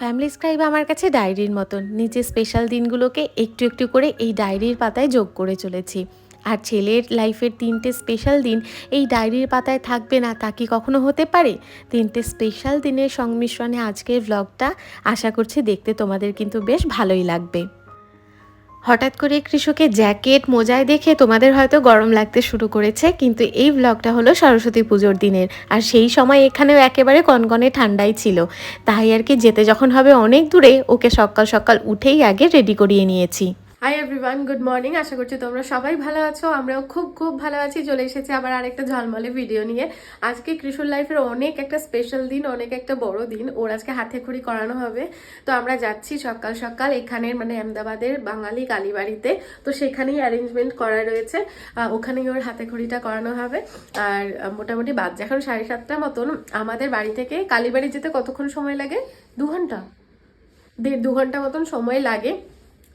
Family scribe আমার কাছে ডায়েরির মতন। নিজের স্পেশাল দিনগুলোকে একটু একটু করে এই ডায়েরির পাতায় যোগ করে চলেছি। আর ছেলের লাইফের তিনটে স্পেশাল দিন এই ডায়েরির পাতায় থাকবে না, তা কি কখনো হতে পারে? তিনটে স্পেশাল দিনের সংমিশ্রণে আজকের ব্লগটা আশা করছি দেখতে তোমাদের কিন্তু বেশ ভালোই লাগবে। হঠাৎ করে কৃষকের জ্যাকেট মোজায় দেখে তোমাদের হয়তো গরম লাগতে শুরু করেছে, কিন্তু এই ব্লগটা হলো সরস্বতী পুজোর দিনের। আর সেই সময় এখানেও একেবারে কনকনে ঠান্ডাই ছিল। তাই আর কি যেতে যখন হবে অনেক দূরে, ওকে সকাল সকাল উঠেই আগে রেডি করিয়ে নিয়েছি। হাই এভরিওয়ান গুড মর্নিং আশা করছি তোমরা সবাই ভালো আছো। আমরাও খুব খুব ভালো আছি। চলে এসেছি আবার আরেকটা ঝলমলে ভিডিও নিয়ে। আজকে কৃষুর লাইফের অনেক একটা স্পেশাল দিন, অনেক একটা বড় দিন। ওর আজকে হাতে খড়ি করানো হবে। তো আমরা যাচ্ছি সকাল সকাল এখানের মানে আহমেদাবাদের বাঙালি কালীবাড়িতে। তো সেখানেই অ্যারেঞ্জমেন্ট করা রয়েছে। ওখানেই ওর হাতে খড়িটা করানো হবে। আর মোটামুটি বাজছে এখন সাড়ে সাতটা মতন। আমাদের বাড়ি থেকে কালীবাড়ি যেতে কতক্ষণ সময় লাগে? দু ঘণ্টা। দেড় দু ঘণ্টা মতন সময় লাগে।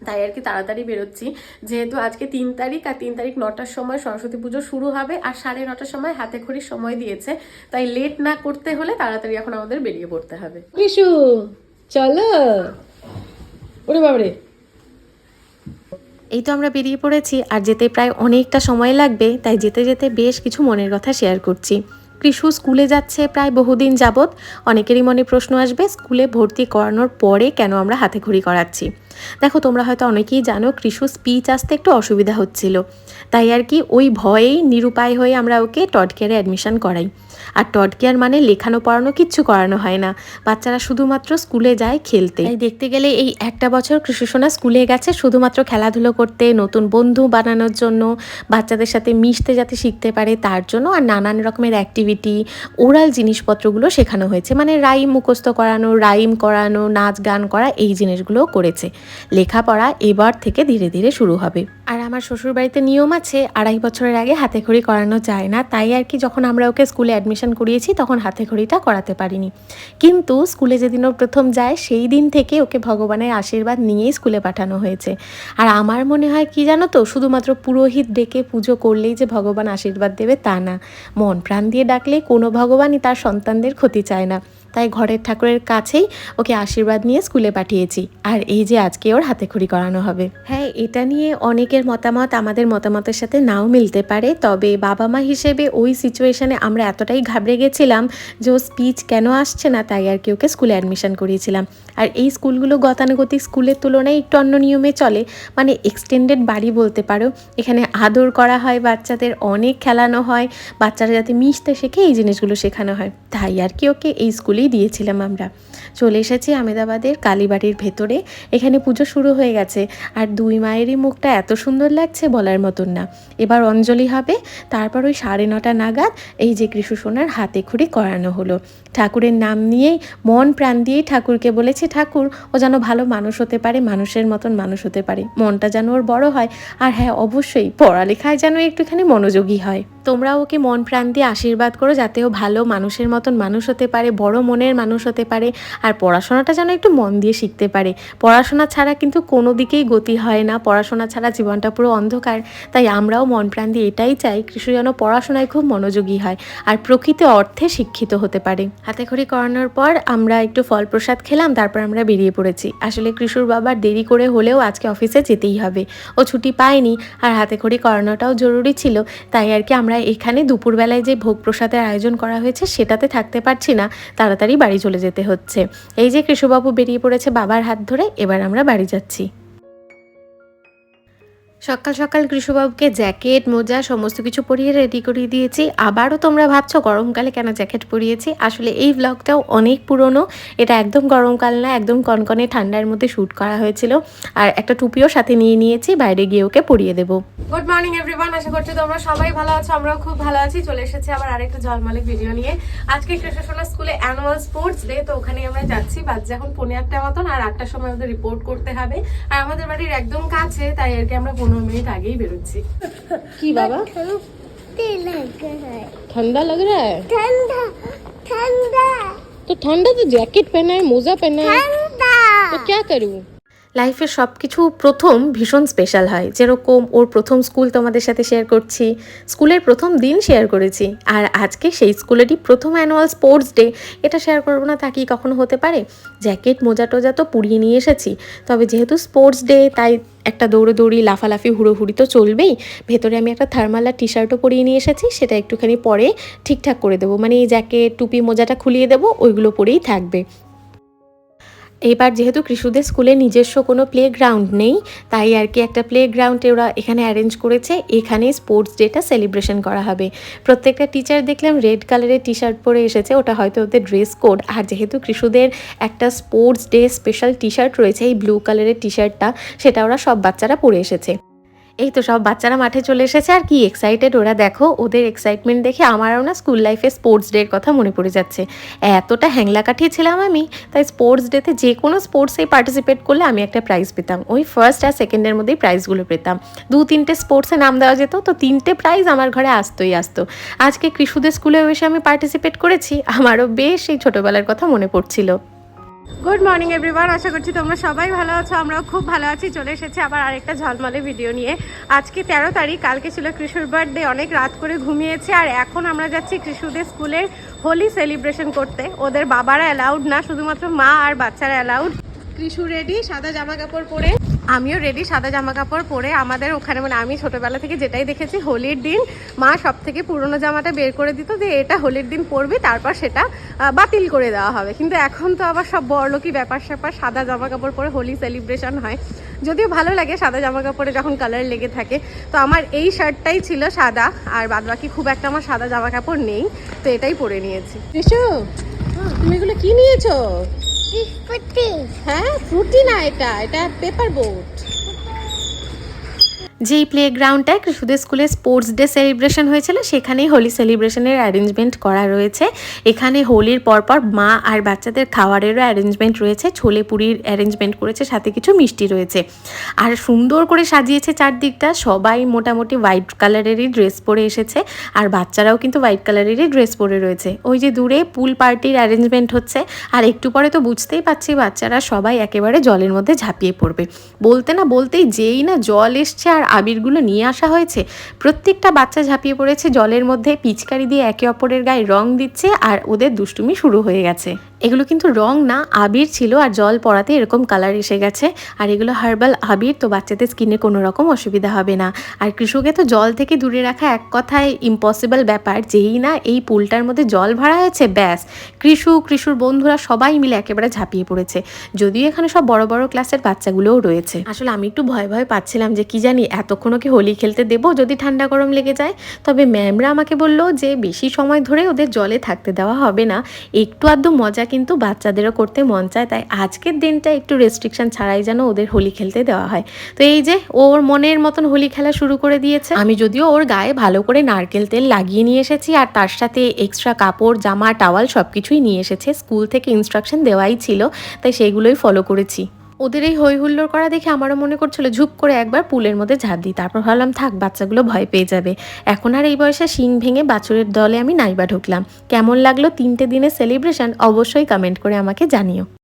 তাই আর কি তাড়াতাড়ি বেরোচ্ছি। যেহেতু আজকে তিন তারিখ আর তিন তারিখ নটার সময় সরস্বতী পুজো শুরু হবে আর সাড়ে নটার সময় হাতে খড়ির সময় দিয়েছে। তাই লেট না করতে হলে তাড়াতাড়ি এখন আমাদের বেরিয়ে পড়তে হবে। কৃষু চলো। ওরে বাবরে। এই তো আমরা বেরিয়ে পড়েছি আর যেতে প্রায় অনেকটা সময় লাগবে তাই যেতে যেতে বেশ কিছু মনের কথা শেয়ার করছি। কৃষু স্কুলে যাচ্ছে প্রায় বহুদিন যাবৎ। অনেকেরই মনে প্রশ্ন আসবে স্কুলে ভর্তি করানোর পরে কেন আমরা হাতে খড়ি করাচ্ছি? দেখো, তোমরা হয়তো অনেকেই জানো কৃষু স্পিচ আসতে একটু অসুবিধা হচ্ছিল। তাই আর কি ওই ভয়েই নিরুপায় হয়ে আমরা ওকে টড কেয়ারে অ্যাডমিশন করাই। আর টড কেয়ার মানে লেখানো, পড়ানো, কিচ্ছু করানো হয় না। বাচ্চারা শুধুমাত্র স্কুলে যায় খেলতে। তাই দেখতে গেলে এই একটা বছর কৃষিসোনা স্কুলে গেছে, শুধুমাত্র খেলাধুলো করতে, নতুন বন্ধু বানানোর জন্য, বাচ্চাদের সাথে মিশতে যাতে শিখতে পারে, তার জন্য আর নানান রকমের অ্যাক্টিভিটি ওরাল জিনিসপত্রগুলো শেখানো হয়েছে। মানে রাইম মুখস্থ করানো রাইম করানো, নাচ গান করা, এই জিনিসগুলোও করেছে। লেখাপড়া এবার থেকে ধীরে ধীরে শুরু হবে। আর আমার শ্বশুর বাড়িতে নিয়ম আছে, আড়াই বছরের আগে হাতে খড়ি করানো যায় না। তাই আর কি যখন আমরা ওকে স্কুলে অ্যাডমিশন করিয়েছি, তখন হাতে খড়িটা করাতে পারিনি। কিন্তু স্কুলে যেদিন ও প্রথম যায়, সেই দিন থেকে ওকে ভগবানের আশীর্বাদ নিয়েই স্কুলে পাঠানো হয়েছে। আর আমার মনে হয় কি জানো তো, শুধুমাত্র পুরোহিত ডেকে পুজো করলেই যে ভগবান আশীর্বাদ দেবে তা না। মন প্রাণ দিয়ে ডাকলে কোনো ভগবানই তার সন্তানদের ক্ষতি চায় না। তাই ঘরের ঠাকুরের কাছেই ওকে আশীর্বাদ নিয়ে স্কুলে পাঠিয়েছি। আর এই যে আজকে ওর হাতে খড়ি করানো হবে। হ্যাঁ এটা নিয়ে অনেকের মতামত আমাদের মতামতের সাথে নাও মিলতে পারে। তবে বাবা মা হিসেবে ওই সিচুয়েশনে আমরা এতটাই ঘাবড়ে গেছিলাম যে ও স্পিচ কেন আসছে না তাই আর কি ওকে স্কুলে অ্যাডমিশন করিয়েছিলাম। আর এই স্কুলগুলো গতানুগতিক স্কুলের তুলনায় একটু অন্য নিয়মে চলে। মানে এক্সটেন্ডেড বাড়ি বলতে পারো। এখানে আদর করা হয়, বাচ্চাদের অনেক খেলানো হয়, বাচ্চারা যাতে মিশতে শেখে এই জিনিসগুলো শেখানো হয়। তাই আর কি ওকে এই স্কুলেই দিয়েছিলাম আমরা। চলে এসেছি আমেদাবাদের কালীবাড়ির ভেতরে। এখানে পুজো শুরু হয়ে গেছে। আর দুই মায়েরই মুখটা এত সুন্দর লাগছে বলার মতন না। এবার অঞ্জলি হবে। তারপর ওই সাড়ে নটা নাগাদ এই যে কৃষ্ণ সোনার হাতে খড়ি করানো হলো। ঠাকুরের নাম নিয়েই মন প্রাণ দিয়েই ঠাকুরকে বলেছে, ঠাকুর, ও যেন ভালো মানুষ হতে পারে, মানুষের মতন মানুষ হতে পারে। মনটা যেন ওর বড় হয়। আর হ্যাঁ অবশ্যই পড়ালেখায় যেন একটুখানি মনোযোগী হয়। তোমরা ওকে মন প্রাণ দিয়ে আশীর্বাদ করো যাতে ও ভালো মানুষের মতন মানুষ হতে পারে, বড় মনের মানুষ হতে পারে, আর পড়াশোনাটা যেন একটু মন দিয়ে শিখতে পারে। পড়াশোনা ছাড়া কিন্তু কোনো দিকেই গতি হয় না, পড়াশোনা ছাড়া জীবনটা পুরো অন্ধকার। তাই আমরাও মন প্রাণ দিয়ে এটাই চাই কৃষি যেন পড়াশোনায় খুব মনোযোগী হয়, আর প্রকৃত অর্থে শিক্ষিত হতে পারে। হাতে খড়ি করানোর পর আমরা একটু ফল প্রসাদ খেলাম, তারপর আমরা বেরিয়ে পড়েছি। আসলে কৃষুর বাবার দেরি করে হলেও আজকে অফিসে যেতেই হবে। ও ছুটি পায়নি, আর হাতে খড়ি করানোটাও জরুরি ছিল। তাই আর কি আমরা এখানে দুপুরবেলায় যে ভোগ প্রসাদের আয়োজন করা হয়েছে, সেটাতে থাকতে পারছি না। তাড়াতাড়ি বাড়ি চলে যেতে হচ্ছে। এই যে কৃষবাবু বেরিয়ে পড়েছে বাবার হাত ধরে, এবার আমরা বাড়ি যাচ্ছি। সকাল সকাল কৃষবাবুকে জ্যাকেট, মোজা সমস্ত কিছু পরিয়ে রেডি করিয়ে দিয়েছি। আবারও তোমরা ভাবছ গরমকালে কেন জ্যাকেট পরিয়েছি? আসলে এই ব্লগটাও অনেক পুরনো। এটা একদম গরমকাল না, একদম কনকনে ঠান্ডার মধ্যে শ্যুট করা হয়েছিল। আর একটা টুপিও সাথে নিয়ে নিয়েছি, বাইরে গিয়ে ওকে পরিয়ে দেবো। গুড মর্নিং এভরিওয়ান আশা করছি তোমরা সবাই ভালো আছো, আমরাও খুব ভালো আছি। চলে এসেছি আবার আরেকটা ঝলমলে ভিডিও নিয়ে। আজকে কৃষ্ণসোনা স্কুলে অ্যানুয়াল স্পোর্টস ডে তো ওখানে আমরা যাচ্ছি। বাচ্চা এখন পনেরো আটটা মতন, আর আটটার সময় ওদের রিপোর্ট করতে হবে। আর আমাদের বাড়ির একদম কাছে, তাই আর কি আমরা পনেরো মিনিট আগেই বেরোচ্ছি কি বাবা ठंडे लग रहा है ठंडा लग रहा है ठंडा ठंडा तो ठंडा तो जैकेट पहना है मोजा पहना है ठंडा तो क्या करूं লাইফের সব কিছু প্রথম ভীষণ স্পেশাল হয় যেরকম ওর প্রথম স্কুল তোমাদের সাথে শেয়ার করছি স্কুলের প্রথম দিন শেয়ার করেছি আর আজকে সেই স্কুলেরই প্রথম অ্যানুয়াল স্পোর্টস ডে এটা শেয়ার করবো না তা কি কখনো হতে পারে জ্যাকেট মোজা টোজা তো পুড়িয়ে নিয়ে এসেছি তবে যেহেতু স্পোর্টস ডে তাই একটা দৌড়োদৌড়ি লাফালাফি, হুড়োহুড়ি তো চলবেই। ভেতরে আমি একটা থার্মালার টি শার্টও পরিয়ে নিয়ে এসেছি, সেটা একটুখানি পরে ঠিকঠাক করে দেবো। মানে এই জ্যাকেট টুপি, মোজাটা খুলিয়ে দেবো, ওইগুলো পরেই থাকবে। এবার যেহেতু কৃষুদের স্কুলে নিজস্ব কোনো প্লে গ্রাউন্ড নেই, তাই আর কি একটা প্লে গ্রাউন্ডে ওরা এখানে অ্যারেঞ্জ করেছে। এখানে স্পোর্টস ডেটা সেলিব্রেশন করা হবে। প্রত্যেকটা টিচার দেখলাম রেড কালারের টি শার্ট পরে এসেছে, ওটা হয়তো ওদের ড্রেস কোড আর যেহেতু কৃষুদের একটা sports day special T shirt রয়েছে, এই ব্লু কালারের টি শার্টটা সেটা ওরা সব বাচ্চারা পরে এসেছে। এই তো সব বাচ্চারা মাঠে চলে এসেছে আর কি এক্সাইটেড ওরা দেখো, ওদের এক্সাইটমেন্ট দেখে আমারও না স্কুল লাইফে স্পোর্টস ডের কথা মনে পড়ে যাচ্ছে। এতটা হ্যাংলা কাঠিয়েছিলাম আমি, তাই স্পোর্টস ডেতে যে কোনো স্পোর্টসেই পার্টিসিপেট করলে আমি একটা প্রাইজ পেতাম। ওই ফার্স্ট আর সেকেন্ডের মধ্যেই প্রাইজগুলো পেতাম। দু তিনটে স্পোর্টসে নাম দেওয়া যেত, তো তিনটে প্রাইজ আমার ঘরে আসতোই আসতো। আজকে কৃষুদের স্কুলে এসে আমি পার্টিসিপেট করেছি, আমারও বেশ সেই ছোটোবেলার কথা মনে পড়ছিল। গুড মর্নিং এভরিওয়ান আশা করছি তোমরা সবাই ভালো আছো, আমরাও খুব ভালো আছি। চলে এসেছি আবার আরেকটা ঝলমলে ভিডিও নিয়ে। আজকে তেরো তারিখ, কালকে ছিল কৃষুর বার্থডে অনেক রাত করে ঘুমিয়েছে। আর এখন আমরা যাচ্ছি কৃষুদের স্কুলের হোলি সেলিব্রেশন করতে। ওদের বাবারা অ্যালাউড না, শুধুমাত্র মা আর বাচ্চারা অ্যালাউড কৃষু রেডি সাদা জামা কাপড় পরে। আমিও রেডি সাদা জামা কাপড় পরে আমাদের ওখানে মানে আমি ছোটোবেলা থেকে যেটাই দেখেছি, হোলির দিন মা সব থেকে পুরনো জামাটা বের করে দিত যে এটা হোলির দিন পরবি, তারপর সেটা বাতিল করে দেওয়া হবে। কিন্তু এখন তো আবার সব বড়লোকি ব্যাপার স্যাপার, সাদা জামা কাপড় পরে হোলি সেলিব্রেশন হয়। যদিও ভালো লাগে সাদা জামা কাপড়ে যখন কালার লেগে থাকে। তো আমার এই শার্টটাই ছিল সাদা, আর বাদবাকি খুব একটা আমার সাদা জামা কাপড় নেই, তো এটাই পরে নিয়েছি। তুমি এগুলো কি নিয়েছো? হ্যাঁ ফ্রুটি না এটা এটা পেপার বোট যেই প্লে গ্রাউন্ডটায় কৃষুদের স্কুলে স্পোর্টস ডে সেলিব্রেশন হয়েছিল, সেখানেই হোলি সেলিব্রেশনের অ্যারেঞ্জমেন্ট করা রয়েছে। এখানে হোলির পরপর মা আর বাচ্চাদের খাওয়ারেরও অ্যারেঞ্জমেন্ট রয়েছে, ছোলে পুরির অ্যারেঞ্জমেন্ট করেছে, সাথে কিছু মিষ্টি রয়েছে। আর সুন্দর করে সাজিয়েছে চারদিকটা, সবাই মোটামুটি হোয়াইট কালারেরই ড্রেস পরে এসেছে, আর বাচ্চারাও কিন্তু হোয়াইট কালারেরই ড্রেস পরে রয়েছে। ওই যে দূরে পুল পার্টির অ্যারেঞ্জমেন্ট হচ্ছে, আর একটু পরে তো বুঝতেই পারছি বাচ্চারা সবাই একেবারে জলের মধ্যে ঝাঁপিয়ে পড়বে। বলতে না বলতেই যেই না জল এসছে আর আবিরগুলো নিয়ে আসা হয়েছে। প্রত্যেকটা বাচ্চা ঝাঁপিয়ে পড়েছে, জলের মধ্যে পিচকারি দিয়ে একে অপরের গায়ে রং দিচ্ছে আর ওদের দুষ্টুমি শুরু হয়ে গেছে। এগুলো কিন্তু রং না, আবির ছিল আর জল পড়াতে এরকম কালার এসে গেছে। আর এগুলো হার্বাল আবির, তো বাচ্চাদের স্কিনে কোনো রকম অসুবিধা হবে না। আর কৃষকে তো জল থেকে দূরে রাখা এক কথায় ইম্পসিবল ব্যাপার, যেই না এই পুলটার মধ্যে জল ভরা হয়েছে, ব্যাস। কৃষু কৃষুর বন্ধুরা সবাই মিলে একেবারে ঝাঁপিয়ে পড়েছে। যদিও এখানে সব বড় বড় ক্লাসের বাচ্চাগুলোও রয়েছে। আসলে আমি একটু ভয় ভয় পাচ্ছিলাম যে কি জানি এতক্ষণও কি হোলি খেলতে দেবো যদি ঠান্ডা গরম লেগে যায়? তবে ম্যামরা আমাকে বলল যে বেশি সময় ধরে ওদের জলে থাকতে দেওয়া হবে না। একটু আধটু মজা কিন্তু বাচ্চাদেরও করতে মন চায়, তাই আজকের দিনটা একটু রেস্ট্রিকশন ছাড়াই যেন ওদের হোলি খেলতে দেওয়া হয়। তো এই যে ওর মনের মতন হোলি খেলা শুরু করে দিয়েছে, আমি যদিও ওর গায়ে ভালো করে নারকেল তেল লাগিয়ে নিয়ে এসেছি আর তার সাথে এক্সট্রা কাপড়, জামা টাওয়াল সব কিছুই নিয়ে এসেছে। স্কুল থেকে ইনস্ট্রাকশন দেওয়াই ছিল, তাই সেগুলোই ফলো করেছি। ওদের এই হই হুল্লোর করা দেখে আমারও মনে করছিল, ঝুপ করে একবার পুলের মধ্যে ঝাঁপ দিই। তারপর ভাবলাম, থাক, বাচ্চাগুলো ভয় পেয়ে যাবে। এখন আর এই বয়সে শিং ভেঙে বাছুরের দলে আমি নাইবা ঢুকলাম। কেমন লাগল তিনটে দিনের সেলিব্রেশন অবশ্যই কমেন্ট করে আমাকে জানিও।